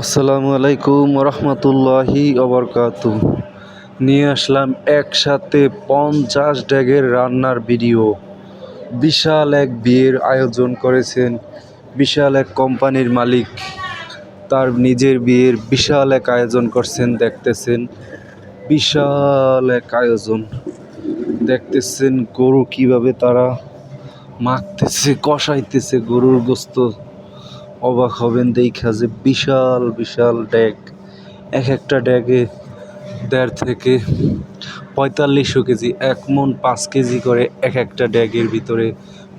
আসসালামু আলাইকুম রহমতুল্লাহি অবরকাত নিয়ে আসলাম একসাথে পঞ্চাশ ড্যাগের রান্নার ভিডিও। বিশাল এক বিয়ের আয়োজন করেছেন বিশাল এক কোম্পানির মালিক। তার নিজের বিয়ের বিশাল এক আয়োজন করছেন, দেখতেছেন। বিশাল এক আয়োজন। দেখতেছেন গরু কীভাবে তারা মাখতেছে, কষাইতেছে গরুর গোস্ত। অবাক হবেন, দেখা যে বিশাল বিশাল ড্যাগ। এক একটা ড্যাগে দেড় থেকে পঁয়তাল্লিশশো কেজি, এক মন পাঁচ কেজি করে এক একটা ড্যাগের ভিতরে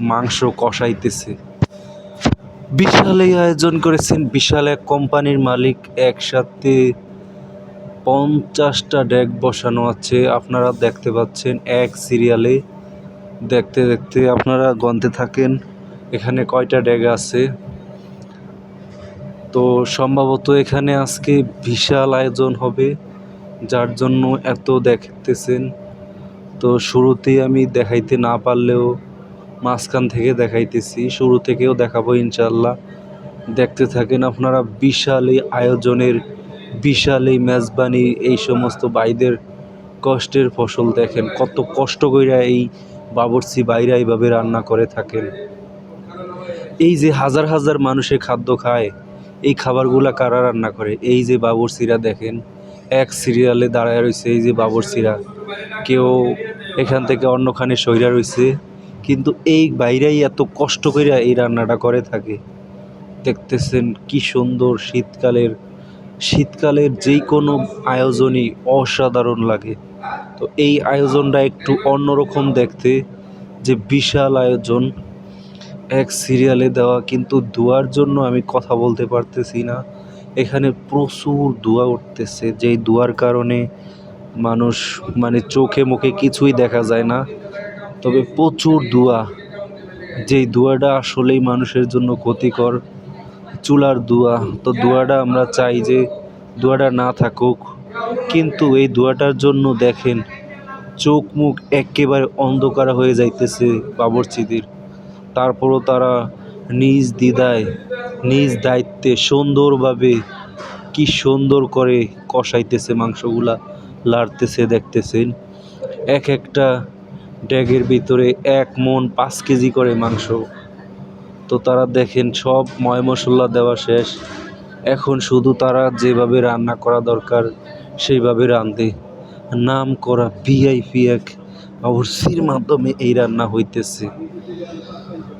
মাংস কষাইতেছে। বিশাল এই আয়োজন করেছেন, বিশাল এক কোম্পানির মালিক, একসাথে পঞ্চাশটা ড্যাগ বসানো আছে। আপনারা দেখতে পাচ্ছেন এক সিরিয়ালে। দেখতে দেখতে আপনারা গন্তে থাকেন, এখানে কয়টা ড্যাগ আছে? তো সম্ভবত এখানে আজকে বিশাল আয়োজন হবে, যার জন্য এত দেখতেছেন। তো শুরুতেই আমি দেখাইতে না পারলেও মাঝখান থেকে দেখাইতেছি, শুরু থেকেও দেখাবো ইনশাল্লাহ দেখতে থাকেন আপনারা বিশাল এই আয়োজনের, বিশাল এই মেজবানি, এই সমস্ত বাইদের কষ্টের ফসল দেখেন, কত কষ্ট কইরা এই বাবরচি বাইরা এইভাবে রান্না করে থাকেন। এই যে হাজার হাজার মানুষে খাদ্য খায় এই খাবারগুলা কারা রান্না করে? এই যে বাবরচিরা দেখেন, এক সিরিয়ালে দাঁড়ায় রয়েছে এই যে বাবরচিরা কেউ এখান থেকে অন্যখানে সইরা রয়েছে। কিন্তু এই বাইরেই এত কষ্ট করে এই রান্নাটা করে থাকে। দেখতেছেন কি সুন্দর শীতকালের শীতকালের যেই কোনো আয়োজনই অসাধারণ লাগে। তো এই আয়োজনটা একটু অন্যরকম দেখতে, যে বিশাল আয়োজন। এক সিরিয়ালে দেওয়া, কিন্তু ধোয়ার জন্য আমি কথা বলতে পারতেছি না। এখানে প্রচুর ধোঁয়া উঠতেছে, যেই ধোঁয়ার কারণে মানুষ মানে চোখে মুখে কিছুই দেখা যায় না। তবে প্রচুর ধোঁয়া যেই ধোঁয়াটা আসলেই মানুষের জন্য ক্ষতিকর, চুলার ধোঁয়া তো ধোঁয়াটা আমরা চাই যে ধোঁয়াটা না থাকুক, কিন্তু এই ধোঁয়াটার জন্য দেখেন চোখ মুখ একেবারে অন্ধকার হয়ে যাইতেছে বাবরচিদের। তারপরও তারা নিজ দ্বিধায়, নিজ দায়িত্বে সুন্দরভাবে কি সুন্দর করে কষাইতেছে মাংসগুলা, লাড়তেছে, দেখতেছেন। এক একটা ড্যাগের ভিতরে এক মন পাঁচ কেজি করে মাংস। তো তারা দেখেন সব ময় মশলা দেওয়া শেষ। এখন শুধু তারা যেভাবে রান্না করা দরকার, সেইভাবে রাঁধে। নাম করা ভিআইপি এক অবশ্যির মাধ্যমে এই রান্না হইতেছে।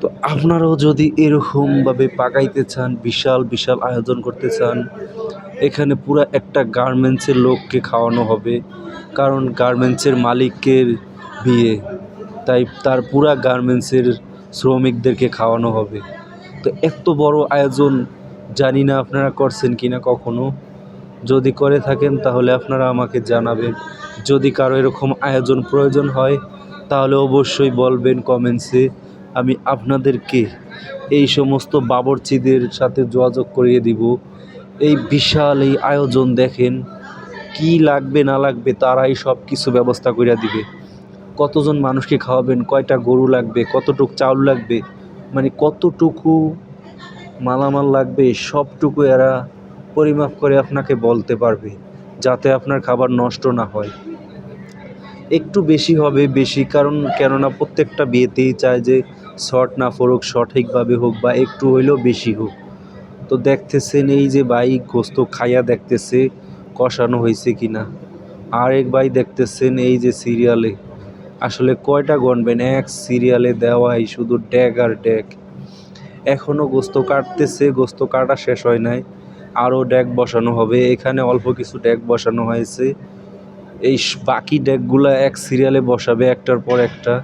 তো আপনারাও যদি এরকমভাবে পাকাইতে চান, বিশাল বিশাল আয়োজন করতে চান, এখানে পুরো একটা গার্মেন্টসের লোককে খাওয়ানো হবে। কারণ গার্মেন্টসের মালিকের বিয়ে, তাই তার পুরা গার্মেন্টসের শ্রমিকদেরকে খাওয়ানো হবে। তো এত বড় আয়োজন জানি না আপনারা করছেন কি না কখনো। যদি করে থাকেন তাহলে আপনারা আমাকে জানাবেন। যদি কারও এরকম আয়োজন প্রয়োজন হয়, তাহলে অবশ্যই বলবেন কমেন্টসে। আমি আপনাদেরকে এই সমস্ত বাবরচিদের সাথে যোগাযোগ করিয়ে দিব। এই বিশাল এই আয়োজন দেখেন, কি লাগবে না লাগবে তারাই সব কিছু ব্যবস্থা করে দিবে। কতজন মানুষকে খাওয়াবেন, কয়টা গরু লাগবে, কতটুক চাউল লাগবে মানে কতটুকু মালামাল লাগবে, সবটুকু এরা পরিমাপ করে আপনাকে বলতে পারবে, যাতে আপনার খাবার নষ্ট না হয়। একটু বেশি হবে বেশি, কারণ কেননা প্রত্যেকটা বিয়েতেই চায় যে শর্ট না পড়ুক সঠিকভাবে হোক বা একটু হইলেও বেশি হোক। তো দেখতেছেন এই যে ভাই গোস্ত খাইয়া দেখতেছে কষানো হয়েছে কি না আরেক ভাই দেখতেছেন এই যে সিরিয়ালে। আসলে কয়টা গণবেন? এক সিরিয়ালে দেওয়াই শুধু ড্যাগ আর ড্যাগ এখনও গোস্ত কাটতেছে, গোস্ত কাটা শেষ হয় নাই। আরও ড্যাগ বসানো হবে। এখানে অল্প কিছু ড্যাগ বসানো হয়েছে। এই বাকি ডেকগুলা এক সিরিয়ালে বসাবে একটার পর একটা।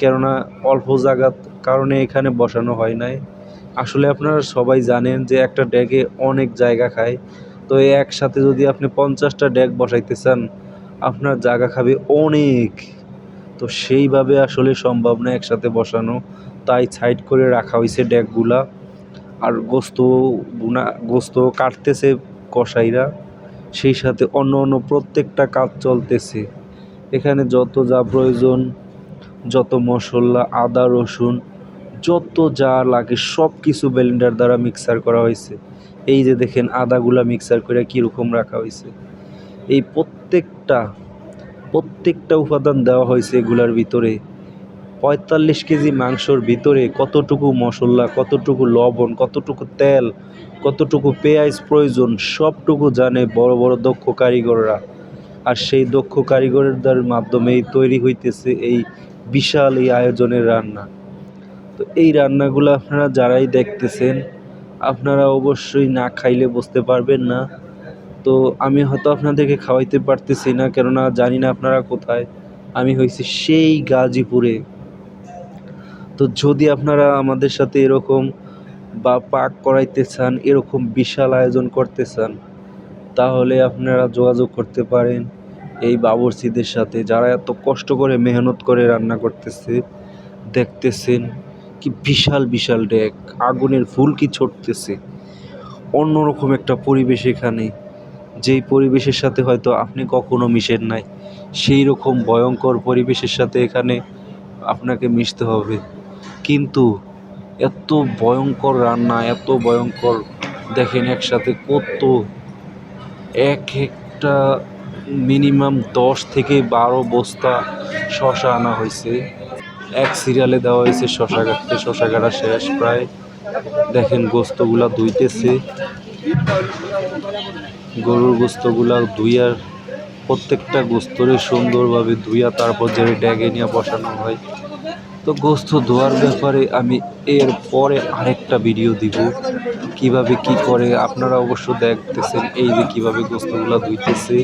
কেননা অল্প জায়গার কারণে এখানে বসানো হয় নাই। আসলে আপনারা সবাই জানেন যে একটা ডেকে অনেক জায়গা খায়। তো একসাথে যদি আপনি পঞ্চাশটা ডেক বসাইতে চান, আপনার জায়গা খাবে অনেক। তো সেইভাবে আসলে সম্ভব না একসাথে বসানো। তাই সাইড করে রাখা হয়েছে ডেকগুলা। আর গোস্ত বুনা গোস্ত কাটতেছে কসাইরা। সেই সাথে অন্য অন্য প্রত্যেকটা কাজ চলতেছে। এখানে যত যা প্রয়োজন যত মশলা, আদা, রসুন, যত যা লাগে সব কিছু ব্লেন্ডার দ্বারা মিক্সার করা হয়েছে। এই যে দেখেন আদাগুলা মিক্সার করে কীরকম রাখা হয়েছে। এই প্রত্যেকটা প্রত্যেকটা উপাদান দেওয়া হয়েছে এগুলার ভিতরে। পঁয়তাল্লিশ কেজি মাংসর ভিতরে কতটুকু মশলা, কতটুকু লবণ, কতটুকু তেল, কতটুকু পেঁয়াজ প্রয়োজন, সবটুকু জানে বড় বড় দক্ষ কারিগররা। আর সেই দক্ষ কারিগরদের মাধ্যমেই তৈরি হইতেছে এই বিশাল এই আয়োজনের রান্না। তো এই রান্নাগুলো আপনারা যারাই দেখতেছেন, আপনারা অবশ্যই না খাইলে বুঝতে পারবেন না। তো আমি হয়তো আপনাদেরকে খাওয়াইতে পারতেছি না, কেননা জানি না আপনারা কোথায়। আমি হয়েছি সেই গাজীপুরে। তো যদি আপনারা আমাদের সাথে এরকম বা পাক করাইতে চান, এরকম বিশাল আয়োজন করতে চান, তাহলে আপনারা যোগাযোগ করতে পারেন। এই বাবরচিদের সাথে যারা এত কষ্ট করে মেহনত করে রান্না করতেছে, দেখতেছেন কি বিশাল বিশাল ডেক, আগুনের ফুল কি ছড়তেছে অন্যরকম একটা পরিবেশ এখানে। যেই পরিবেশের সাথে হয়তো আপনি কখনো মিশেন নাই সেই রকম ভয়ঙ্কর পরিবেশের সাথে এখানে আপনাকে মিশতে হবে। কিন্তু এত ভয়ঙ্কর রান্না, এত ভয়ঙ্কর, দেখেন একসাথে কত, এক একটা মিনিমাম দশ থেকে বারো বস্তা শশা আনা হয়েছে। এক সিরিয়ালে দেওয়া হয়েছে, শশা কাটতে, শশা কাটা শেষ প্রায়। দেখেন, গোস্তগুলা ধুইতেছে। গরুর গোস্তগুলা ধুইয়ার প্রত্যেকটা গোস্তরে সুন্দরভাবে ধুইয়া তারপর যে ড্যাগে নিয়ে বসানো হয়। তো গোস্ত ধোয়ার ব্যাপারে আমি এর পরে আরেকটা ভিডিও দিব। কীভাবে কি করে? আপনারা অবশ্য দেখতেছেন এই যে কীভাবে গোস্তগুলো ধুইতেছে।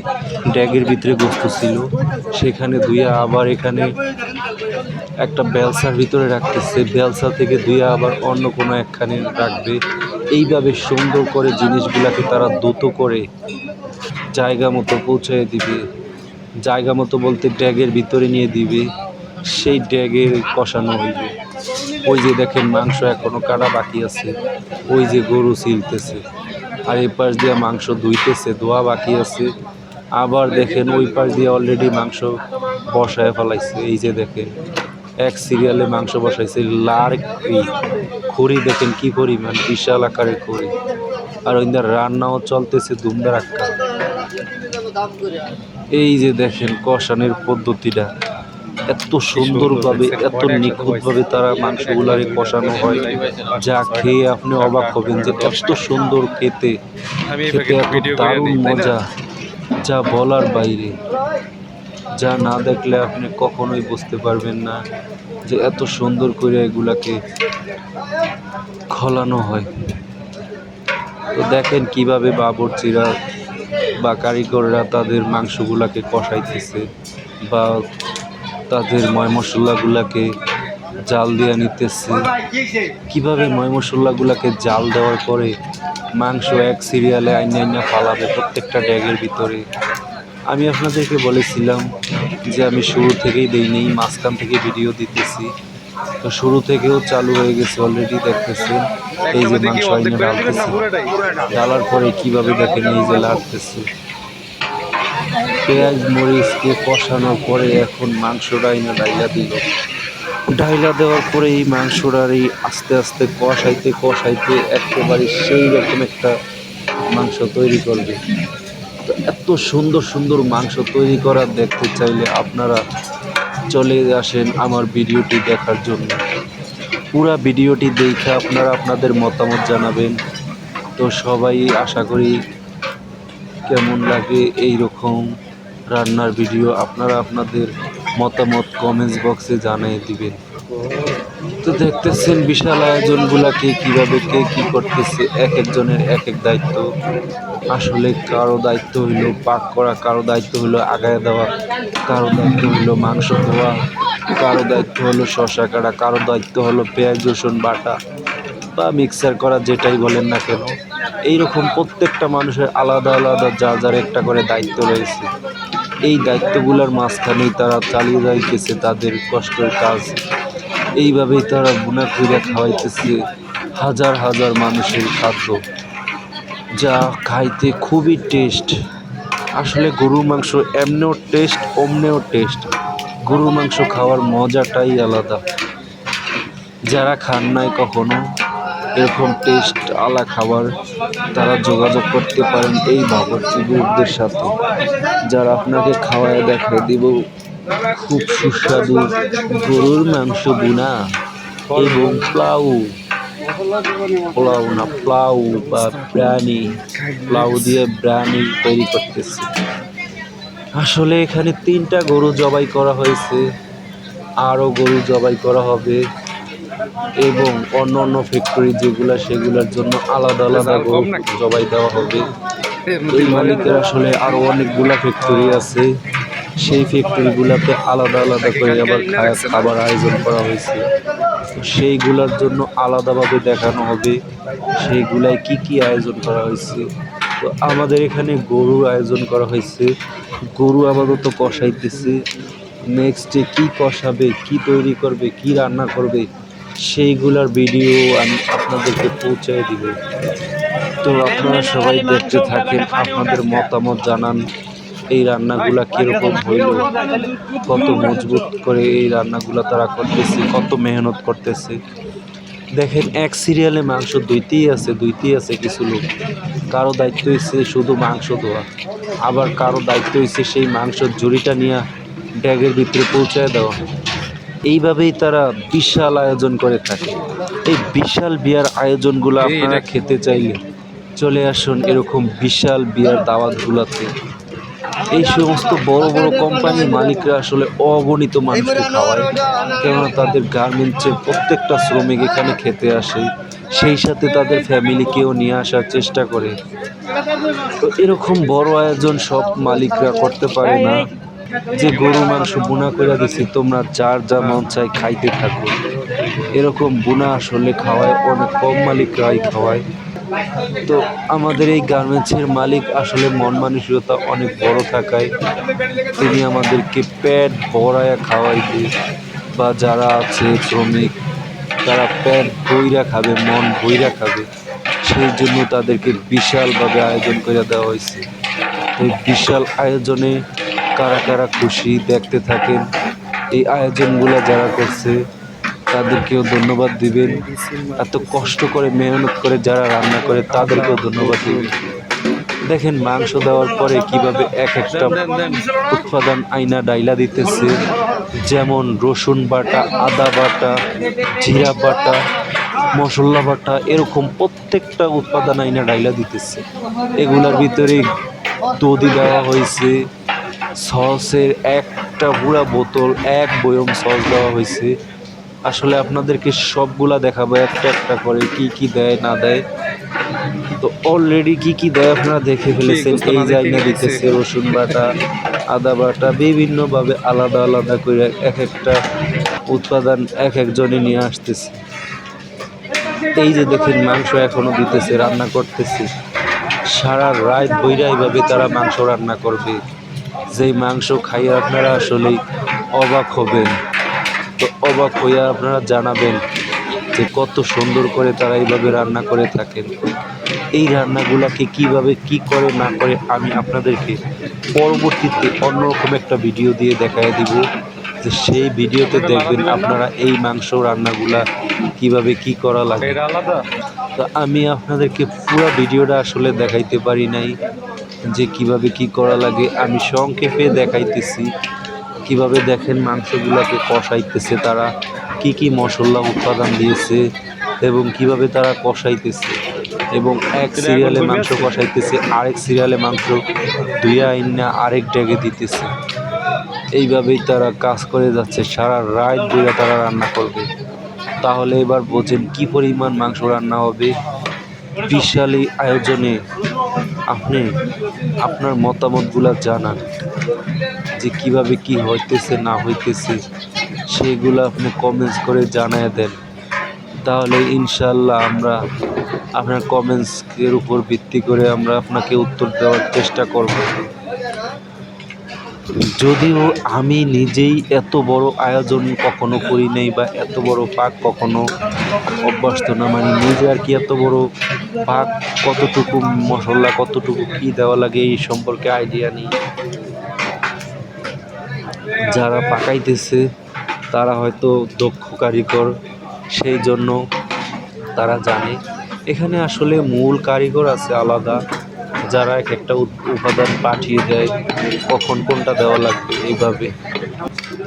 ড্যাগের ভিতরে গোস্ত ছিল। সেখানে ধুইয়া আবার এখানে একটা বেলসার ভিতরে রাখতেছে। বেলসা থেকে ধুইয়া আবার অন্য কোনো একখানে রাখবে। এইভাবে সুন্দর করে জিনিসগুলাকে তারা দ্রুত করে জায়গা মতো পৌঁছে দিবে। জায়গা মতো বলতে ড্যাগের ভিতরে নিয়ে দিবে। সেই ড্যাগে কষানো হইবে। ওই যে দেখেন মাংস এখনও কাটা বাকি আছে। ওই যে গরু ছিলতেছে আর এই পাশ দিয়ে মাংস ধুইতেছে, ধোয়া বাকি আছে। আবার দেখেন ওই পাশ দিয়ে অলরেডি মাংস বসায় ফেলাইছে। এই যে দেখেন, এক সিরিয়ালে মাংস বসাইছে লার খড়ি দেখেন কি পরিমাণ, বিশাল আকারের খড়ি। আর ওইদার রান্নাও চলতেছে ধুমধার আক্কা এই যে দেখেন কষানের পদ্ধতিটা। এত সুন্দরভাবে এত নিখুঁতভাবে তারা মাংসগুলারে কষানো হয় যা খেয়ে আপনি অবাক হবেন যে এত সুন্দর খেতে খেতে এত দারুণ মজা যা বলার বাইরে। যা না দেখলে আপনি কখনোই বুঝতে পারবেন না যে এত সুন্দর করে এগুলাকে খলানো হয়। তো দেখেন কীভাবে বাবরচিরা বা কারিগররা তাদের মাংসগুলাকে কষাইতেছে বা তাদের ময় মশলাগুলাকে জাল দিয়ে নিতেছে। কীভাবে ময় মশলাগুলাকে জাল দেওয়ার পরে মাংস এক সিরিয়ালে আইনা আইনা ফালাবে প্রত্যেকটা ড্যাগের ভিতরে? আমি আপনাদেরকে বলেছিলাম যে আমি শুরু থেকেই দেই নেই মাঝখান থেকে ভিডিও দিতেছি। তো শুরু থেকেও চালু হয়ে গেছে অলরেডি দেখতেছেন? এই যে মাংস আইনে ঢালতেছে। ডালার পরে কীভাবে দেখেন এই যে লাগতেছে পেঁয়াজ, মরিচকে কষানোর পরে এখন মাংসটা এনে ডাইলা দিল। ডাইলা দেওয়ার পরে এই মাংসটার এই আস্তে আস্তে কষাইতে কষাইতে একেবারে সেই রকম একটা মাংস তৈরি করবে। তো এত সুন্দর সুন্দর মাংস তৈরি করা দেখতে চাইলে আপনারা চলে আসেন আমার ভিডিওটি দেখার জন্য। পুরা ভিডিওটি দেখে আপনারা আপনাদের মতামত জানাবেন। তো সবাই আশা করি কেমন লাগে এই রকম রান্নার ভিডিও আপনারা আপনাদের মতামত কমেন্টস বক্সে জানিয়ে দিবেন। তো দেখতেছেন বিশাল আয়োজনগুলাকে কীভাবে কে কি করতেছে, এক একজনের এক এক দায়িত্ব। আসলে কারও দায়িত্ব হইল পাক করা, কারও দায়িত্ব হইল আগায় দেওয়া, কারও দায়িত্ব হইল মাংস ধোয়া, কারও দায়িত্ব হলো শশা কাটা, কারও দায়িত্ব হলো পেঁয়াজ রসুন বাটা। বা মিক্সার করা যেটাই বলেন না কেন, এইরকম প্রত্যেকটা মানুষের আলাদা আলাদা যা যার একটা করে দায়িত্ব রয়েছে। এই দায়িত্বগুলোর মাঝখানেই তারা চালিয়ে যাইতেছে, তাদের কষ্টের কাজ। এইভাবেই তারা বুনা খুঁড়ে খাওয়াইতেছে হাজার হাজার মানুষের খাদ্য, যা খাইতে খুবই টেস্ট আসলে গরুর মাংস এমনেও টেস্ট অমনেও টেস্ট গরুর মাংস খাওয়ার মজাটাই আলাদা। যারা খান নাই কখনো এরকম টেস্ট আলা খাবার তারা যোগাযোগ করতে পারেন এই বাবরচি গ্রুপদের সাথে যারা আপনাকে খাওয়ায় দেখায় দিব খুব সুস্বাদু গরুর মাংস বুনা এবং প্লাউ। পোলাও না, প্লাউ বা বিরিয়ানি প্লাউ দিয়ে বিরিয়ানি তৈরি করতেছে। আসলে এখানে তিনটা গরু জবাই করা হয়েছে। আরও গরু জবাই করা হবে। এবং অন্য অন্য ফ্যাক্টরি যেগুলো সেগুলোর জন্য আলাদা আলাদা গরু জবাই দেওয়া হবে। এই মালিকের আসলে আরও অনেকগুলা ফ্যাক্টরি আছে। সেই ফ্যাক্টরিগুলোতে আলাদা আলাদা করে আবার খাবার আয়োজন করা হয়েছে। সেইগুলোর জন্য আলাদাভাবে দেখানো হবে। সেইগুলায় কি কি আয়োজন করা হয়েছে? তো আমাদের এখানে গরুর আয়োজন করা হয়েছে। গরু আপাতত কষাইতেছে। নেক্সটে কি কষাবে কি তৈরি করবে কি রান্না করবে সেইগুলার ভিডিও আমি আপনাদেরকে পৌঁছায় দিব। তো আপনারা সবাই দেখতে থাকেন, আপনাদের মতামত জানান, এই রান্নাগুলা কীরকম হইল, কত মজবুত করে এই রান্নাগুলা তারা করতেছে, কত মেহনত করতেছে। দেখেন, এক সিরিয়ালে মাংস দুইতেই আছে দুইতেই আছে কিছু লোক। কারও দায়িত্ব হচ্ছে শুধু মাংস দেওয়া আবার কারও দায়িত্ব হচ্ছে সেই মাংসের জুড়িটা নিয়ে ব্যাগের ভিতরে পৌঁছায় দেওয়া। এইভাবেই তারা বিশাল আয়োজন করে থাকে। এই বিশাল বিয়ার আয়োজনগুলো আপনারা খেতে চাইলে চলে আসুন এরকম বিশাল বিয়ার দাওয়াতগুলোতে। এই সমস্ত বড় বড় কোম্পানির মালিকরা আসলে অগণিত মানুষকে খাওয়ায় কেননা তাদের গার্মেন্টসের প্রত্যেকটা শ্রমিক এখানে খেতে আসে। সেই সাথে তাদের ফ্যামিলিকেও নিয়ে আসার চেষ্টা করে। তো এরকম বড় আয়োজন সব মালিকরা করতে পারে না। যে গরু মাংস বুনা করে দিছি, তোমরা যার যা মন চাই খাইতে থাকো। এরকম বুনা আসলে খাওয়ায়, অনেক কম মালিকরাই খাওয়ায়। তো আমাদের এই গার্মেন্টসের মালিক আসলে মন মানসিকতা অনেক বড় থাকায়, তিনি আমাদেরকে পেট ভরায়া খাওয়াইতে বা যারা আছে শ্রমিক, তারা পেট বইরা খাবে, মন বইরা খাবে। সেই জন্য তাদেরকে বিশালভাবে আয়োজন করে দেওয়া হয়েছে। এই বিশাল আয়োজনে কারা কারা খুশি দেখতে থাকেন, এই আয়োজনগুলো যারা করছে, তাদেরকেও ধন্যবাদ দিবেন। এত কষ্ট করে, মেহনত করে যারা রান্না করে, তাদেরকেও ধন্যবাদ দিবেন। দেখেন মাংস দেওয়ার পরে কীভাবে এক একটা উৎপাদন আইনা ডাইলা দিতেছে। যেমন রসুন বাটা, আদা বাটা, জিরা বাটা, মশলা বাটা, এরকম প্রত্যেকটা উৎপাদন আইনা ডাইলা দিতেছে। এগুলার ভিতরে দধি দেওয়া হয়েছে। সসের একটা পুরা বোতল এক বয়ম সস দেওয়া হয়েছে। আসলে আপনাদেরকে সবগুলা দেখাবো একটা একটা করে কি কি দেয় না দেয়। তো অলরেডি কি কি দেয় আপনারা দেখে ফেলেছেন। এই জায়গা দিতেছে রসুন বাটা আদা বাটা বিভিন্নভাবে আলাদা আলাদা করে এক একটা উৎপাদন এক একজনে নিয়ে আসতেছে। এই যে দেখেন মাংস এখনও দিতেছে রান্না করতেছে। সারা রাত বইরা এইভাবে তারা মাংস রান্না করবে। যেই মাংস খাইয়ে আপনারা আসলেই অবাক হবেন। তো অবাক হইয়া আপনারা জানাবেন যে কত সুন্দর করে তারা এইভাবে রান্না করে থাকেন। এই রান্নাগুলাকে কীভাবে কি করে না করে আমি আপনাদেরকে পরবর্তীতে অন্যরকম একটা ভিডিও দিয়ে দেখায় দিব। যে সেই ভিডিওতে দেখবেন আপনারা এই মাংস রান্নাগুলা কীভাবে কি করা লাগে। তো আমি আপনাদেরকে পুরো ভিডিওটা আসলে দেখাইতে পারি নাই। যে কীভাবে কি করা লাগে আমি সংক্ষেপে দেখাইতেছি। কীভাবে দেখেন মাংসগুলোকে কষাইতেছে তারা কি কি মশলা উৎপাদন দিয়েছে এবং কীভাবে তারা কষাইতেছে। এবং এক সিরিয়ালে মাংস কষাইতেছে আরেক সিরিয়ালে মাংস ধুইয়া আইনা আরেক ডেগে দিতেছে। এইভাবেই তারা কাজ করে যাচ্ছে সারা রাত ধরে তারা রান্না করবে। তাহলে এবার বোঝেন কি পরিমাণ মাংস রান্না হবে। বিশাল এই আয়োজনে আপনি আপনার মতামতগুলো জানান, যে কীভাবে কি হইতেছে, না হইতেছে, সেগুলো আপনি কমেন্টস করে জানায় দেন। তাহলে ইনশাল্লাহ আমরা আপনার কমেন্টসের উপর ভিত্তি করে আমরা আপনাকে উত্তর দেওয়ার চেষ্টা করব। যদিও আমি নিজেই এত বড় আয়োজন কখনো করি নাই বা এত বড় পাক কখনো অভ্যস্ত না মানে নিজে আর কি এত বড় পাক কতটুকু মশলা, কতটুকু কী দেওয়া লাগে এই সম্পর্কে আইডিয়া নেই। যারা পাকাইতেছে, তারা হয়তো দক্ষ কারিগর, সেই জন্য তারা জানে। এখানে আসলে মূল কারিগর আছে আলাদা। যারা এক একটা উপাদান পাঠিয়ে দেয়, কখন কোনটা দেওয়া লাগবে এইভাবে।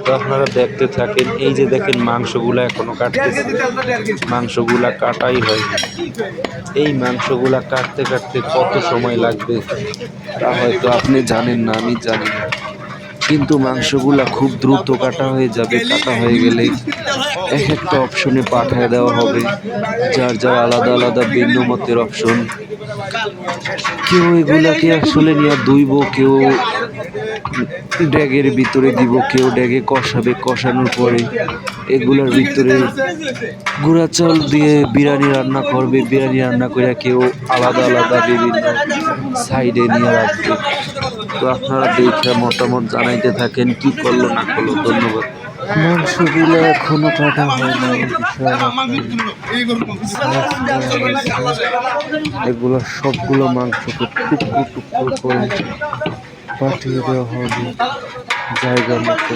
তো আপনারা দেখতে থাকেন, এই যে দেখেন মাংসগুলা এখনও কাটতেছে। মাংসগুলা কাটাই হয়। এই মাংসগুলা কাটতে কাটতে কত সময় লাগবে তা হয়তো আপনি জানেন না, আমি জানি না। কিন্তু মাংসগুলা খুব দ্রুত কাটা হয়ে যাবে, কাটা হয়ে গেলে এক একটা অপশনে পাঠিয়ে দেওয়া হবে। যার যার আলাদা আলাদা ভিন্ন মতের অপশন। কেউ এগুলাকে আসলে নিয়ে দুইব কেউ ড্যাগের ভিতরে দিব, কেউ ড্যাগে কষাবে, কষানোর পরে এগুলার ভিতরে গুঁড়া চাল দিয়ে বিরিয়ানি রান্না করবে। বিরিয়ানি রান্না করে কেউ আলাদা আলাদা বিভিন্ন সাইডে নিয়ে রাখবে। তো আপনারা দেখে মতামত জানাইতে থাকেন কি করল না করল ধন্যবাদ। মাংসগুলো এখনও কাটা হয় না এগুলো সবগুলো মাংসকে টুকরো টুকরো করে পাঠিয়ে দেওয়া হবে জায়গা মতো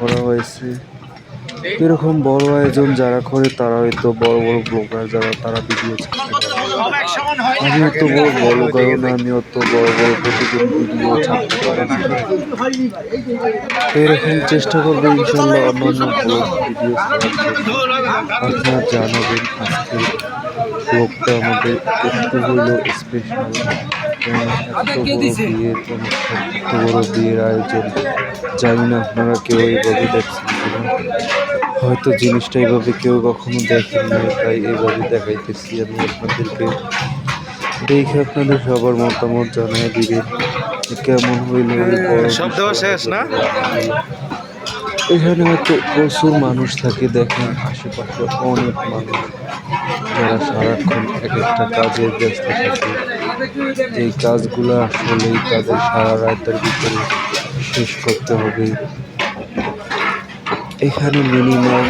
করা হয়েছে এরকম বড় আয়োজন যারা করে, তারা হয়তো বড় বড় ব্লগার যারা, তারা ভিডিও আমি অত বড় ব্লগারও না। আমি অত বড় বড় প্রতিদিন ভিডিও ছাড়তে পারি না। এরকম চেষ্টা করব ইনশাল্লাহ অন্যান্য ভিডিও আপনারা জানাবেন আজকে ব্লগটা আমাদের একটু হলেও স্পেশাল এত বড় বিয়ের অনুষ্ঠান, এত বড় বিয়ের আয়োজন। জানি না আপনারা কেউ এইভাবে দেখছেন হয়তো জিনিসটা এইভাবে কেউ কখনো দেখেনি তাই এইভাবে দেখাইতেছি আমি আপনাদেরকে। দেখে আপনাদের সবার মতামত জানিয়ে দিবেন যে কেমন হইল সব দেওয়া শেষ না? এখানে হয়তো প্রচুর মানুষ থাকে দেখেন আশেপাশে অনেক মানুষ। যারা সারাক্ষণ এক একটা কাজে ব্যস্ত থাকে। এই কাজগুলো আসলেই তাদের সারা রাতের ভিতরে শেষ করতে হবে। এখানে মিনিমাম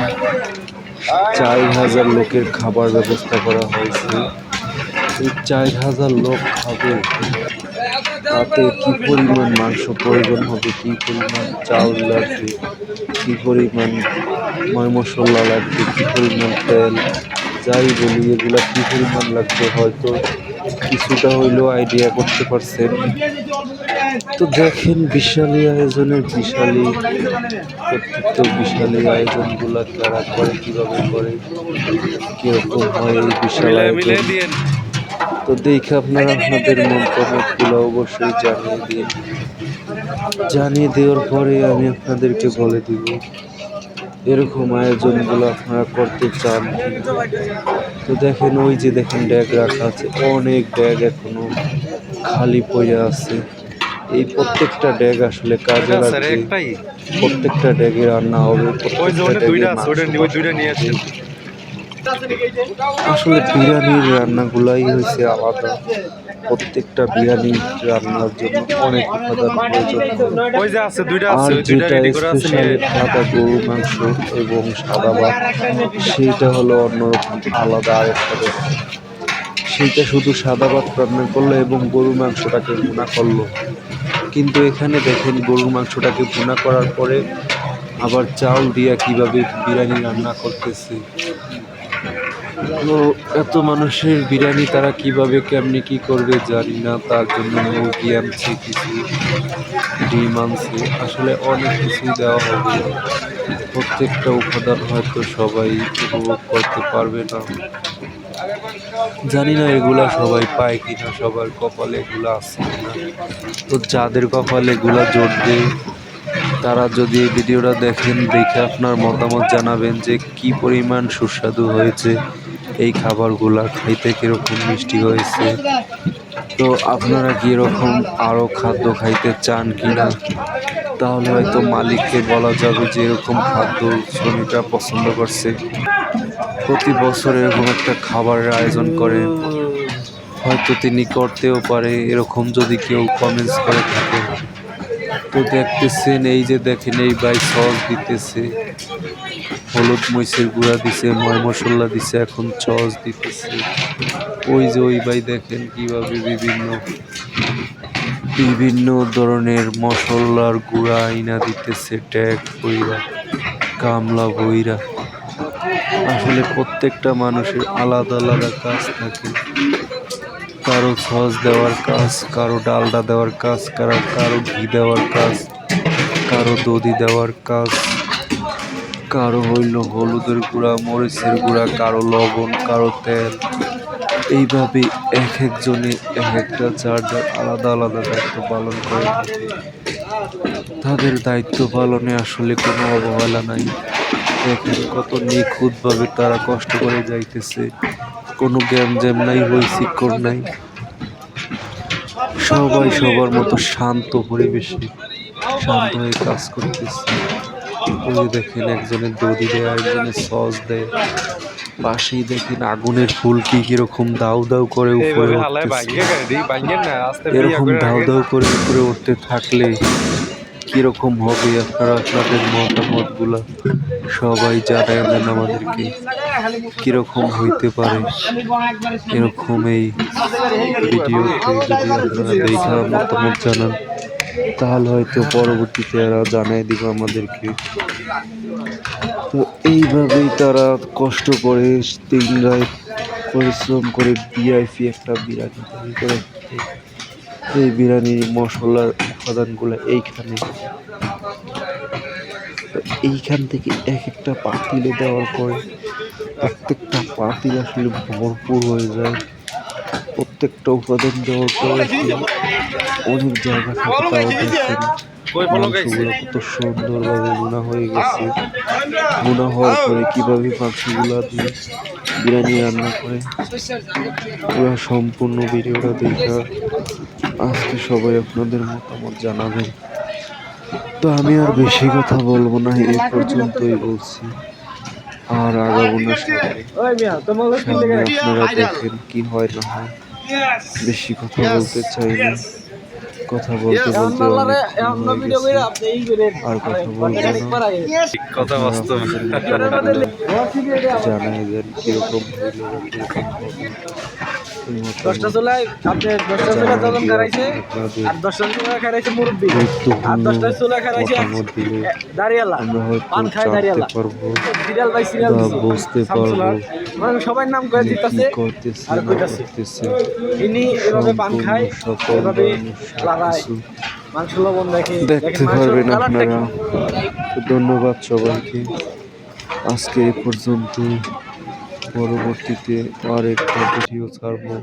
চার হাজার লোকের খাবার ব্যবস্থা করা হয়েছে। এই চার হাজার লোক খাবে তাতে কি পরিমাণ মাংস প্রয়োজন হবে, কি পরিমাণ চাউল লাগবে, কি পরিমাণ ময় মশলা লাগবে, কি পরিমাণ তেল, যাই বলি, এগুলা কি পরিমাণ লাগবে হয়তো কিছুটা হইলেও আইডিয়া করতে পারছেন। তো দেখেন বিশালী আয়োজনের বিশালী প্রত্যেকটা বিশালী আয়োজনগুলা তারা করে কীভাবে করে কীরকম হয় এই বিশাল আয়োজন? তো দেখে আপনারা আপনাদের মতামতগুলো অবশ্যই জানিয়ে দিন। জানিয়ে দেওয়ার পরে আমি আপনাদেরকে বলে দিব এরকম আয়োজনগুলো আপনারা করতে চান তো দেখেন ওই যে দেখেন ড্যাগ রাখা আছে। অনেক ড্যাগ এখনও খালি পড়ে আছে। এই প্রত্যেকটা ড্যাগ আসলে কাজে লাগবে প্রত্যেকটা ড্যাগে রান্না হবে আসলে বিরিয়ানির রান্নাগুলাই হয়েছে আলাদা। প্রত্যেকটা বিরিয়ানি রান্নার জন্য অনেক উপাদান প্রয়োজন। আর যেটা স্পেশালি আলাদা গরু মাংস এবং সাদা ভাত সেইটা হলো অন্যরকম আলাদা আরেকটা ব্যাপার সেইটা শুধু সাদা ভাত রান্না করল এবং গরু মাংসটাকে ভুনা করল। কিন্তু এখানে দেখেন গরুর মাংসটাকে ভুনা করার পরে আবার চাউল দিয়া কীভাবে বিরিয়ানি রান্না করতেছে। তো এত মানুষের বিরিয়ানি তারা কীভাবে, কেমনি কি করবে জানি না, তার জন্য মুরগি আনছে, কিছু ডিম আনছে। আসলে অনেক কিছুই দেওয়া হবে। প্রত্যেকটা উপাদান হয়তো সবাই উপভোগ করতে পারবে না। জানি না এগুলা সবাই পায় কিনা, সবার কপালে এগুলা আছে কিনা। তো যাদের কপালে এগুলা জড়বে তারা যদি এই ভিডিওটা দেখেন, দেখে আপনার মতামত জানাবেন যে কি পরিমাণ সুস্বাদু হয়েছে এই খাবারগুলা, খাইতে কীরকম মিষ্টি হয়েছে। তো আপনারা কি এরকম আরও খাদ্য খাইতে চান কি না তাহলে হয়তো মালিককে বলা যাবে যে এরকম খাদ্য শ্রমিকরা পছন্দ করছে। প্রতি বছর এরকম একটা খাবারের আয়োজন করেন হয়তো তিনি করতেও পারে, এরকম যদি কেউ কমেন্টস করে থাকে। তো দেখতেছেন এই যে দেখেন, এই ভাই সস দিতেছে। হলুদ মরিচের গুঁড়া দিছে, ময় মশলা দিছে, এখন চস দিতেছে। ওই যে ওই ভাই দেখেন কীভাবে বিভিন্ন বিভিন্ন ধরনের মশলার গুঁড়া আইনা দিতেছে, ট্যাগ বইরা কামলা বইরা। আসলে প্রত্যেকটা মানুষের আলাদা আলাদা কাজ থাকে। কারও সস দেওয়ার কাজ, কারও ডালডা দেওয়ার কাজ, কারও কারও ঘি দেওয়ার কাজ, কারও দধি দেওয়ার কাজ, কারও হইল হলুদের গুঁড়া, মরিচের গুঁড়া, কারও লবণ, কারও তেল। এইভাবে এক একজনে এক একটা যার যার আলাদা আলাদা দায়িত্ব পালন করে তাদের দায়িত্ব পালনে আসলে কোনো অবহেলা নাই। দেখেন কত নিখুঁতভাবে তারা কষ্ট করে যাইতেছে। কোনো জ্ঞান জ্যাম নাই হৈশিকর নাই। সবাই সবার মতো শান্ত পরিবেশে শান্ত হয়ে কাজ করতেছে। ওই দেখেন একজনের দড়ি দেয় একজনের সস দেয়। পাশেই দেখেন আগুনের ফুলকি কীরকম দাউ দাউ করে উপরে এরকম দাউ দাউ করে উপরে উঠতে থাকলে কীরকম হবে আপনারা আপনাদের মতামতগুলা সবাই জানায় আমাদেরকে কীরকম হইতে পারে। এরকম এই ভিডিওতে যদি আপনারা দেখা মতামত জানান। তাহলে হয়তো পরবর্তীতে এরা জানাই দিব আমাদেরকে। তো এইভাবেই তারা কষ্ট করে দিন পরিশ্রম করে বিআইপি একটা তৈরি করে। এই বিরিয়ানির মশলার উপাদানগুলো এইখানে। এইখান থেকে এক একটা পাতিলে দেওয়ার পরে প্রত্যেকটা পাতিল আসলে ভরপুর হয়ে যায়। প্রত্যেকটা উপাদান দেওয়ার পরে অনেক জায়গা থাকে তাও দেখেন। মাংসগুলো কত সুন্দরভাবে গুণা হয়ে গেছে। গুণা হওয়ার পরে কীভাবে মাংসগুলো দিয়ে বিরিয়ানি রান্না করে। পুরো সম্পূর্ণ ভিডিওটা দেখা আজকে সবাই আপনাদের মতামত জানাবেন। তো আমি আর বেশি কথা বলব না, এই পর্যন্তই বলছি। আর আগাবো না আপনারা দেখেন কি হয় না হয়। বেশি কথা বলতে চাই না কথা বলতে বলতে। আর কথা বলতে কথা বাস্তব। জানাই দেন কীরকম হইল দশটা মতামত চুলায় আপনি দশটা চুলা জানাই যখন দিয়ে খারাইছে আর দশটা চুলা খারাইছে মুরব্বী। আর দশটা চুলা খারাইছে দাঁড়িয়ালা। পান খায় দাঁড়িয়ালা। সিরিয়াল বাই সিরিয়াল বুঝতে পারব মানে সবাই নাম করে দিতেছে আর কইতাছে। ইনি এভাবে পান খায় এভাবে লাগায়। মাংস লবণ দেখে দেখতে পারবেন আপনারা। ধন্যবাদ সবাইকে। আজকে এ পর্যন্ত পরবর্তীতে আর একটা ভিডিও ছাড়বো।